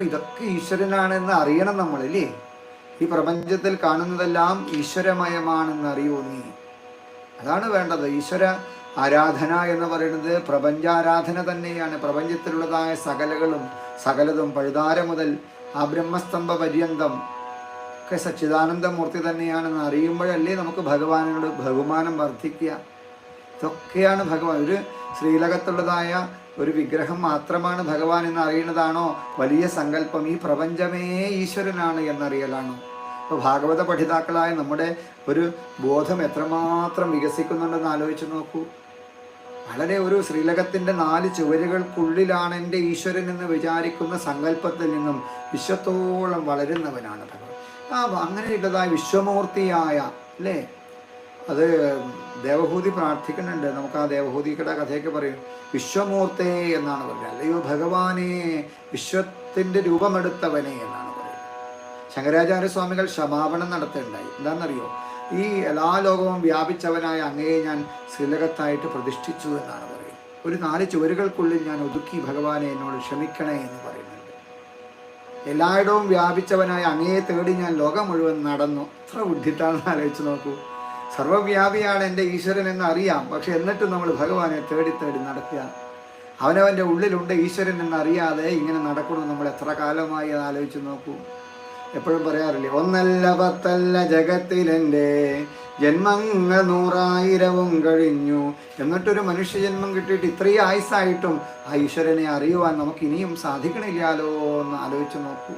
ഇതൊക്കെ ഈശ്വരനാണെന്ന് അറിയണം നമ്മൾ അല്ലേ ഈ പ്രപഞ്ചത്തിൽ കാണുന്നതെല്ലാം ഈശ്വരമയമാണെന്ന് അറിയൂ നീ? അതാണ് വേണ്ടത്. ഈശ്വര ആരാധന എന്ന് പറയുന്നത് പ്രപഞ്ചാരാധന തന്നെയാണ്. പ്രപഞ്ചത്തിലുള്ളതായ സകലകളും സകലതും പഴുതാര മുതൽ ആ ബ്രഹ്മസ്തംഭ പര്യന്തം ഒക്കെ സച്ചിദാനന്ദമൂർത്തി തന്നെയാണെന്ന് അറിയുമ്പോഴല്ലേ നമുക്ക് ഭഗവാനോട് ബഹുമാനം വർദ്ധിക്കുക. ഇതൊക്കെയാണ് ഭഗവാൻ. ഒരു ശ്രീലകത്തുള്ളതായ ഒരു വിഗ്രഹം മാത്രമാണ് ഭഗവാൻ എന്ന് അറിയുന്നതാണോ വലിയ സങ്കല്പം. ഈ പ്രപഞ്ചമേ ഈശ്വരനാണ് എന്നറിയലാണോ. ഇപ്പോൾ ഭാഗവത പഠിതാക്കളായ നമ്മുടെ ഒരു ബോധം എത്രമാത്രം വികസിക്കുന്നുണ്ടെന്ന് ആലോചിച്ച് നോക്കൂ. വളരെ ഒരു ശ്രീലകത്തിന്റെ നാല് ചുവരുകൾക്കുള്ളിലാണ് എന്റെ ഈശ്വരൻ എന്ന് വിചാരിക്കുന്ന സങ്കല്പത്തിൽ നിന്നും വിശ്വത്തോളം വളരുന്നവനാണ് ഭഗവാൻ. ആ അങ്ങനെയുള്ളതായ വിശ്വമൂർത്തിയായ അല്ലേ? അത് ദേവഭൂതി പ്രാർത്ഥിക്കുന്നുണ്ട്. നമുക്ക് ആ ദേവഭൂതിയുടെ കഥയൊക്കെ പറയും. വിശ്വമൂർത്തേ എന്നാണ് പറയുന്നത് അല്ലയോ ഭഗവാനെ വിശ്വത്തിന്റെ രൂപമെടുത്തവനെ എന്നാണ് പറയുന്നത്. ശങ്കരാചാര്യ സ്വാമികൾ ക്ഷമാപണം നടത്തുണ്ടായി. എന്താണെന്നറിയോ? ഈ എല്ലാ ലോകവും വ്യാപിച്ചവനായ അങ്ങയെ ഞാൻ ശ്രീലകത്തായിട്ട് പ്രതിഷ്ഠിച്ചു എന്നാണ് പറയുന്നത്. ഒരു നാല് ചുവരുകൾക്കുള്ളിൽ ഞാൻ ഒതുക്കി ഭഗവാനെ എന്നോട് ക്ഷമിക്കണേ എന്ന് പറയുന്നുണ്ട്. എല്ലായിടവും വ്യാപിച്ചവനായ അങ്ങയെ തേടി ഞാൻ ലോകം മുഴുവൻ നടന്നു. എത്ര ബുദ്ധിട്ടാണെന്ന് ആലോചിച്ച് നോക്കൂ. സർവവ്യാപിയാണ് എന്റെ ഈശ്വരൻ എന്ന് അറിയാം. പക്ഷെ എന്നിട്ടും നമ്മൾ ഭഗവാനെ തേടി തേടി നടക്കുക അവനവന്റെ ഉള്ളിലുണ്ട് ഈശ്വരൻ എന്നറിയാതെ ഇങ്ങനെ നടക്കണം നമ്മൾ എത്ര കാലമായി അത് ആലോചിച്ച് നോക്കൂ. എപ്പോഴും പറയാറില്ലേ ഒന്നല്ല പത്തല്ല ജഗത്തിലെന്റെ ജന്മങ്ങൾ നൂറായിരവും കഴിഞ്ഞു. എന്നിട്ടൊരു മനുഷ്യജന്മം കിട്ടിയിട്ട് ഇത്രയും ആയുസായിട്ടും ആ ഈശ്വരനെ അറിയുവാൻ നമുക്ക് ഇനിയും സാധിക്കണില്ലാലോ എന്ന് ആലോചിച്ച് നോക്കൂ.